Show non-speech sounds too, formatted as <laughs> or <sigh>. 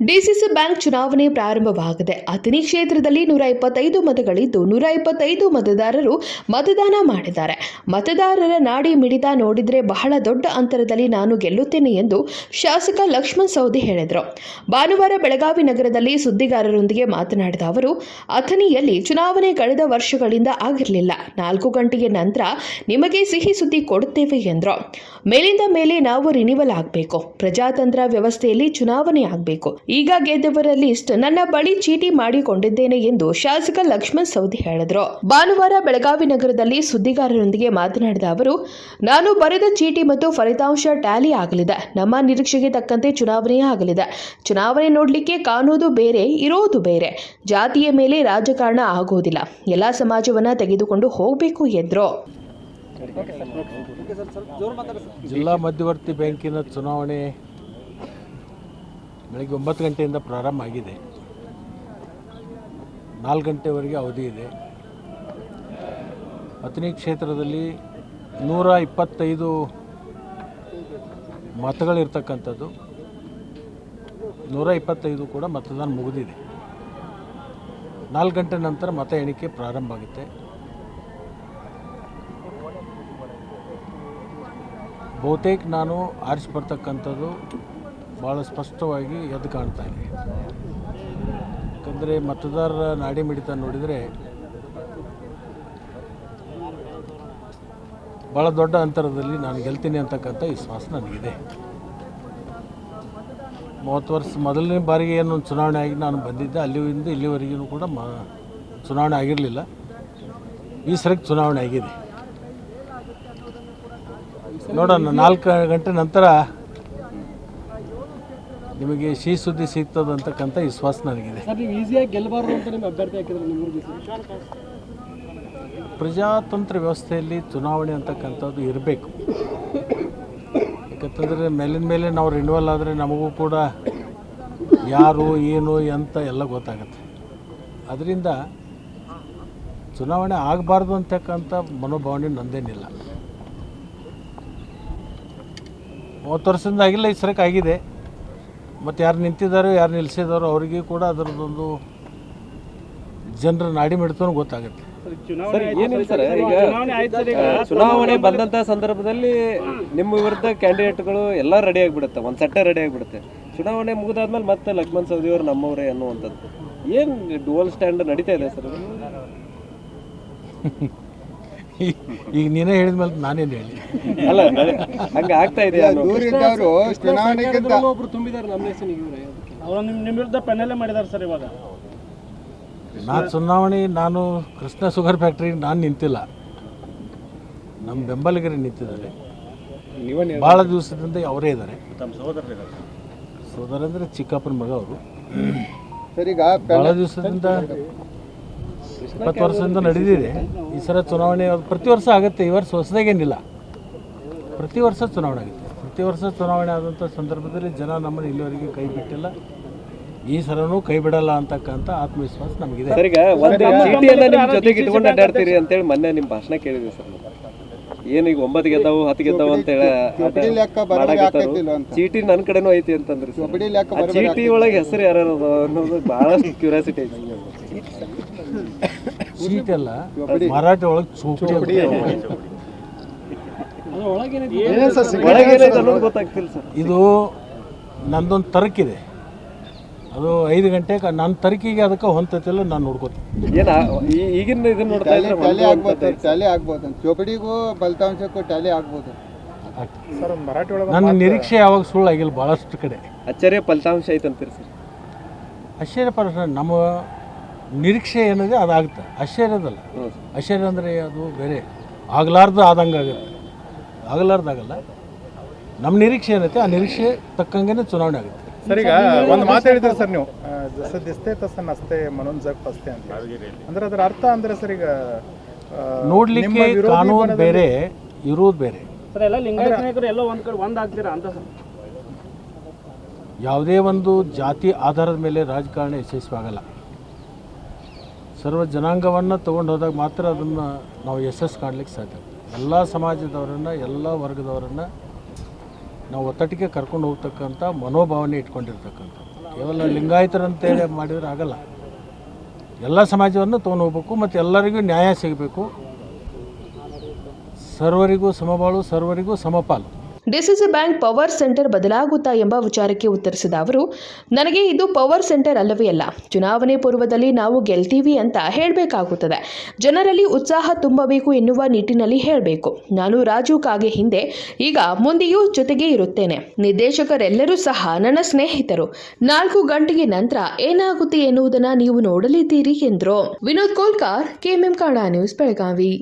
DCC bank ಚುನಾವಣೆ ಪ್ರಾರಂಭವಾಗಿದೆ ಅಥಣಿ ಕ್ಷೇತ್ರದಲ್ಲಿ ನೂರ ಇಪ್ಪತ್ತೈದು ಮತಗಳಿದ್ದು ನೂರ ಇಪ್ಪತ್ತೈದು ಮತದಾರರು ಮತದಾನ ಮಾಡಿದ್ದಾರೆ. ಮತದಾರರ ನಾಡಿ ಮಿಡಿತ ನೋಡಿದರೆ ಬಹಳ ದೊಡ್ಡ ಅಂತರದಲ್ಲಿ ನಾನು ಗೆಲ್ಲುತ್ತೇನೆ ಎಂದು ಶಾಸಕ ಲಕ್ಷ್ಮಣ್ ಸವದಿ ಹೇಳಿದರು. ಭಾನುವಾರ ಬೆಳಗಾವಿ ನಗರದಲ್ಲಿ ಸುದ್ದಿಗಾರರೊಂದಿಗೆ ಮಾತನಾಡಿದ ಅವರು, ಅಥಣಿಯಲ್ಲಿ ಚುನಾವಣೆ ಕಳೆದ ವರ್ಷಗಳಿಂದ ಆಗಿರಲಿಲ್ಲ. ನಾಲ್ಕು ಗಂಟೆಯ ನಂತರ ನಿಮಗೆ ಸಿಹಿ ಸುದ್ದಿ ಕೊಡುತ್ತೇವೆ ಎಂದರು. ಮೇಲಿಂದ ಮೇಲೆ ನಾವು ರಿನಿವಲ್ ಆಗಬೇಕು. ಪ್ರಜಾತಂತ್ರ ವ್ಯವಸ್ಥೆಯಲ್ಲಿ ಚುನಾವಣೆ ಆಗಬೇಕು. ಈಗ ಗೆದ್ದವರ ಲಿಸ್ಟ್ ನನ್ನ ಬಳಿ ಚೀಟಿ ಮಾಡಿಕೊಂಡಿದ್ದೇನೆ ಎಂದು ಶಾಸಕ ಲಕ್ಷ್ಮಣ್ ಸವದಿ ಹೇಳಿದರು. ಭಾನುವಾರ ಬೆಳಗಾವಿ ನಗರದಲ್ಲಿ ಸುದ್ದಿಗಾರರೊಂದಿಗೆ ಮಾತನಾಡಿದ ಅವರು, ನಾನು ಬರೆದ ಚೀಟಿ ಮತ್ತು ಫಲಿತಾಂಶ ಟ್ಯಾಲಿ ಆಗಲಿದೆ. ನಮ್ಮ ನಿರೀಕ್ಷೆಗೆ ತಕ್ಕಂತೆ ಚುನಾವಣೆ ಆಗಲಿದೆ. ಚುನಾವಣೆ ನೋಡಲಿಕ್ಕೆ ಕಾಣೋದು ಬೇರೆ, ಇರೋದು ಬೇರೆ. ಜಾತಿಯ ಮೇಲೆ ರಾಜಕಾರಣ ಆಗೋದಿಲ್ಲ. ಎಲ್ಲ ಸಮಾಜವನ್ನ ತೆಗೆದುಕೊಂಡು ಹೋಗಬೇಕು ಎಂದರು. ಜಿಲ್ಲಾ ಮಧ್ಯವರ್ತಿ ಬ್ಯಾಂಕಿನ ಚುನಾವಣೆ ಬೆಳಗ್ಗೆ ಒಂಬತ್ತು ಗಂಟೆಯಿಂದ ಪ್ರಾರಂಭ ಆಗಿದೆ. ನಾಲ್ಕು ಗಂಟೆವರೆಗೆ ಅವಧಿ ಇದೆ. ಅಥಣಿ ಕ್ಷೇತ್ರದಲ್ಲಿ ನೂರ ಇಪ್ಪತ್ತೈದು ಮತಗಳಿರ್ತಕ್ಕಂಥದ್ದು. ನೂರ ಇಪ್ಪತ್ತೈದು ಕೂಡ ಮತದಾನ ಮುಗಿದಿದೆ. ನಾಲ್ಕು ಗಂಟೆ ನಂತರ ಮತ ಎಣಿಕೆ ಪ್ರಾರಂಭ ಆಗುತ್ತೆ. ಬಹುತೇಕ ನಾನು ಆರಿಸಿ ಬರ್ತಕ್ಕಂಥದ್ದು ಭಾಳ ಸ್ಪಷ್ಟವಾಗಿ ಎದ್ದು ಕಾಣ್ತಾ ಇದೆ. ಯಾಕಂದರೆ ಮತದಾರರ ನಾಡಿ ಮಿಡಿತ ನೋಡಿದರೆ ಭಾಳ ದೊಡ್ಡ ಅಂತರದಲ್ಲಿ ನಾನು ಗೆಲ್ತೀನಿ ಅಂತಕ್ಕಂಥ ವಿಶ್ವಾಸ ನನಗಿದೆ. ಮೂವತ್ತು ವರ್ಷ ಮೊದಲನೇ ಬಾರಿಗೆ ಏನು ಚುನಾವಣೆ ಆಗಿ ನಾನು ಬಂದಿದ್ದೆ, ಅಲ್ಲಿಂದ ಇಲ್ಲಿವರೆಗೂ ಕೂಡ ಮ ಚುನಾವಣೆ ಆಗಿರಲಿಲ್ಲ. ಈ ಸರಿಗೆ ಚುನಾವಣೆ ಆಗಿದೆ. ನೋಡೋಣ, ನಾಲ್ಕು ಗಂಟೆ ನಂತರ ನಿಮಗೆ ಸಿ ಸುದ್ದಿ ಸಿಗ್ತದೆ ಅಂತಕ್ಕಂಥ ವಿಶ್ವಾಸ ನನಗಿದೆ. ಅಂತ ಪ್ರಜಾತಂತ್ರ ವ್ಯವಸ್ಥೆಯಲ್ಲಿ ಚುನಾವಣೆ ಅಂತಕ್ಕಂಥದ್ದು ಇರಬೇಕು. ಯಾಕಂತಂದರೆ ಮೇಲಿನ ಮೇಲೆ ನಾವು ರಿನ್ಯೂವಲ್ ಆದರೆ ನಮಗೂ ಕೂಡ ಯಾರು ಏನು ಎಂತ ಎಲ್ಲ ಗೊತ್ತಾಗುತ್ತೆ. ಅದರಿಂದ ಚುನಾವಣೆ ಆಗಬಾರ್ದು ಅಂತಕ್ಕಂಥ ಮನೋಭಾವನೆ ನಂದೇನಿಲ್ಲ. ಮೂವತ್ತು ವರ್ಷದಿಂದ ಆಗಿಲ್ಲ ಈ ಸರಕ್ಕೆ ಆಗಿದೆ. ಮತ್ತು ಯಾರು ನಿಂತಿದ್ದಾರೋ ಯಾರು ನಿಲ್ಲಿಸಿದಾರೋ ಅವರಿಗೆ ಕೂಡ ಅದರದ್ದೊಂದು ಜನರ ನಾಡಿ ಮಿಡ್ತಾನೂ ಗೊತ್ತಾಗುತ್ತೆ. ಸರ್ ಏನಿಲ್ಲ ಸರ್ ಈಗ ಚುನಾವಣೆ ಬಂದಂತ ಸಂದರ್ಭದಲ್ಲಿ ನಿಮ್ಮ ವಿರುದ್ಧ ಕ್ಯಾಂಡಿಡೇಟ್ಗಳು ಎಲ್ಲ ರೆಡಿ ಆಗಿಬಿಡುತ್ತೆ ಒಂದು ಸೆಟ್ಟೆ ರೆಡಿ ಆಗಿಬಿಡುತ್ತೆ. ಚುನಾವಣೆ ಮುಗಿದಾದ್ಮೇಲೆ ಮತ್ತೆ ಲಕ್ಷ್ಮಣ್ ಸವದಿ ಅವರು ನಮ್ಮವರೇ ಅನ್ನುವಂಥದ್ದು. ಏನು ಡೋಲ್ ಸ್ಟ್ಯಾಂಡ್ ನಡೀತಾ ಇದೆ ಸರ್? <laughs> ಈಗ ನೀನೇ ಹೇಳಿದ ಮೇಲೆ ನಾನೇನು ಹೇಳಿ? ಅಲ್ಲ ಹಂಗೆ ಆಗ್ತಾ ಇದೆ ದೂರಿದ್ದವರು ಚುನಾವಣೆಗಿಂತ ಒಬ್ರು ತುಂಬಿದ್ದಾರೆ ನಾಮಿನೇಷನ್ ಅವರು ನಿಮ್ಮ ನಿಮ್ಮ ವಿರುದ್ಧ ಪೆನ್ನಲ್ಲೇ ಮಾಡಿದ್ದಾರೆ ಸರ್ ಇವಾಗ. ನಾ ಚುನಾವಣೆ ನಾನು ಕೃಷ್ಣ ಶುಗರ್ ಫ್ಯಾಕ್ಟ್ರಿ ನಾನು ನಿಂತಿಲ್ಲ. ನಮ್ಮ ಬೆಂಬಲಿಗರೇ ನಿಂತಿದ್ದಾರೆ. ಭಾಳ ದಿವಸದಿಂದ ಅವರೇ ಇದ್ದಾರೆ ಸೋದರ ಅಂದರೆ ಚಿಕ್ಕಪ್ಪನ ಮಗ ಅವರು. ಸರ್ ಈಗ ಭಾಳ ದಿವಸದಿಂದ ಇಪ್ಪತ್ತು ವರ್ಷದಿಂದ ನಡೆದಿದೆ. ಈ ಸಲ ಚುನಾವಣೆ ಪ್ರತಿ ವರ್ಷ ಆಗುತ್ತೆ ಈ ವರ್ಷ ಹೊಸದಾಗೇನಿಲ್ಲ ಪ್ರತಿ ವರ್ಷ ಚುನಾವಣೆ ಆಗುತ್ತೆ. ಪ್ರತಿ ವರ್ಷ ಚುನಾವಣೆ ಆದಂಥ ಸಂದರ್ಭದಲ್ಲಿ ಜನ ನಮ್ಮನ್ನು ಇಲ್ಲಿವರೆಗೆ ಕೈ ಬಿಟ್ಟಿಲ್ಲ. ಈ ಸಲನೂ ಕೈ ಬಿಡಲ್ಲ ಅಂತಕ್ಕಂಥ ಆತ್ಮವಿಶ್ವಾಸ ನಮಗಿದೆ. ಸರ್ ಈಗ ಒಂದು ಚೀಟಿಯನ್ನು ನಿಮ್ಮ ಜೊತೆಗೆ ಇಟ್ಕೊಂಡು ಅಡ್ಡಾಡ್ತೀರಿ ಅಂತೇಳಿ ಮೊನ್ನೆ ನಿಮ್ಮ ಭಾಷಣ ಕೇಳಿದ್ವಿ ಸರ್. ಏನು ಈಗ ಒಂಬತ್ತು ಗೆದ್ದಾವು ಹತ್ತು ಗೆದ್ದಾವು ಅಂತ ಹೇಳಿ ಚೀಟಿ ನನ್ನ ಕಡೆನೂ ಐತಿ ಅಂತಂದ್ರಿ ಚೀಟಿ ಒಳಗೆ ಹೆಸರು ಯಾರು ಅನ್ನೋದು ಬಹಳಷ್ಟು ಕ್ಯೂರಿಯಾಸಿಟಿ ಐತಿ. ಸೀಟ್ ಅಲ್ಲ ಮರಾಠಿ ಒಳಗೆ ಸರ್ ಇದು ನಂದೊಂದು ತರಕಿದೆ. ಅದು ಐದು ಗಂಟೆಗೆ ನನ್ನ ತರಕಿಗೆ ಅದಕ್ಕೆ ಹೊಂತತಿಲ್ಲ ನಾನು ನೋಡ್ಕೋತೀನಿ. ಏನ ಈ- ಈಗಿನ ಇದನ್ನ ನೋಡ್ತಾ ಇದ್ರೆ ಟ್ಯಾಲಿ ಆಗ್ಬೋದು ಟ್ಯಾಲಿ ಆಗ್ಬೋದು. ಚೋಪಡಿಗೂ ಫಲಿತಾಂಶಕ್ಕೂ ಟ್ಯಾಲಿ ಆಗ್ಬೋದು. ನನ್ನ ನಿರೀಕ್ಷೆ ಯಾವಾಗ ಸುಳ್ಳು ಆಗಿಲ್ಲ ಭಾಳಷ್ಟು ಕಡೆ. ಅಚ್ಚರಿಯ ಫಲಿತಾಂಶ ಐತೆ ಅಂತೀರಿ ಸರ್. ಆಶ್ಚರ್ಯ ಪರ ನಮ್ಮ ನಿರೀಕ್ಷೆ ಏನಿದೆ ಅದಾಗುತ್ತೆ. ಆಶ್ಚರ್ಯದಲ್ಲ ಆಶ್ಚರ್ಯ ಅಂದರೆ ಅದು ಬೇರೆ. ಆಗಲಾರ್ದು ಆದಂಗೆ ಆಗುತ್ತೆ. ಆಗಲಾರ್ದಾಗಲ್ಲ. ನಮ್ಮ ನಿರೀಕ್ಷೆ ಏನೈತೆ ಆ ನಿರೀಕ್ಷೆ ತಕ್ಕಂಗೆ ಚುನಾವಣೆ ಆಗುತ್ತೆ. ಸರ್ ಈಗ ಒಂದು ಮಾತು ಹೇಳಿದ್ರಿ ಸರ್ ನೀವು. ಆ, ಜಸ ದಿಸ್ತೆ ತಸ ನಸ್ತೆ ಮನೋನ್ ಜಗ್ ಫಸ್ತೆ ಅಂತ ಅಂದ್ರೆ ಅದರ ಅರ್ಥ ಅಂದ್ರೆ ಸರ್ ಈಗ ನೋಡ್ಲಿಕ್ಕೆ ಕಾನೂನು ಬೇರೆ ಇರೋದು ಬೇರೆ. ಸರ್ ಎಲ್ಲ ಲಿಂಗಾಯತ ನಾಯಕರು ಎಲ್ಲ ಒಂದ್ ಕಡೆ ಒಂದ್ ಆಗ್ತೀರಾ ಅಂತ ಸರ್? ಯಾವುದೇ ಒಂದು ಜಾತಿ ಆಧಾರದ ಮೇಲೆ ರಾಜಕಾರಣ ಯಶಸ್ವಿ ಆಗಲ್ಲ ಸರ್ವ ಜನಾಂಗವನ್ನು ತೊಗೊಂಡು ಹೋದಾಗ ಮಾತ್ರ ಅದನ್ನು ನಾವು ಯಶಸ್ಸು ಕಾಣಲಿಕ್ಕೆ ಸಾಧ್ಯ. ಎಲ್ಲ ಸಮಾಜದವರನ್ನು, ಎಲ್ಲ ವರ್ಗದವರನ್ನು ನಾವು ಒತ್ತಟಿಗೆ ಕರ್ಕೊಂಡು ಹೋಗ್ತಕ್ಕಂಥ ಮನೋಭಾವನೆ ಇಟ್ಕೊಂಡಿರ್ತಕ್ಕಂಥ ಕೇವಲ ಲಿಂಗಾಯತರಂತೇಳಿ ಮಾಡಿದ್ರೆ ಆಗಲ್ಲ. ಎಲ್ಲ ಸಮಾಜವನ್ನು ತೊಗೊಂಡು ಹೋಗ್ಬೇಕು ಮತ್ತು ಎಲ್ಲರಿಗೂ ನ್ಯಾಯ ಸಿಗಬೇಕು. ಸರ್ವರಿಗೂ ಸಮಬಾಳು, ಸರ್ವರಿಗೂ ಸಮಪಾಲು. ಡಿಸಿಸಿ ಬ್ಯಾಂಕ್ ಪವರ್ ಸೆಂಟರ್ ಬದಲಾಗುತ್ತಾ ಎಂಬ ವಿಚಾರಕ್ಕೆ ಉತ್ತರಿಸಿದ ಅವರು, ನನಗೆ ಇದು ಪವರ್ ಸೆಂಟರ್ ಅಲ್ಲವೇ ಅಲ್ಲ. ಚುನಾವಣೆ ಪೂರ್ವದಲ್ಲಿ ನಾವು ಗೆಲ್ತೀವಿ ಅಂತ ಹೇಳಬೇಕಾಗುತ್ತದೆ. ಜನರಲ್ಲಿ ಉತ್ಸಾಹ ತುಂಬಬೇಕು ಎನ್ನುವ ನಿಟ್ಟಿನಲ್ಲಿ ಹೇಳಬೇಕು. ನಾನು ರಾಜು ಕಾಗೆ ಹಿಂದೆ, ಈಗ ಮುಂದೆಯೂ ಜೊತೆಗೆ ಇರುತ್ತೇನೆ. ನಿರ್ದೇಶಕರೆಲ್ಲರೂ ಸಹ ನನ್ನ ಸ್ನೇಹಿತರು. ನಾಲ್ಕು ಗಂಟೆಗೆ ನಂತರ ಏನಾಗುತ್ತೆ ಎನ್ನುವುದನ್ನು ನೀವು ನೋಡಲಿದ್ದೀರಿ ಎಂದರು. Vinod Kolkar, KMM Kannada news, Belagavi.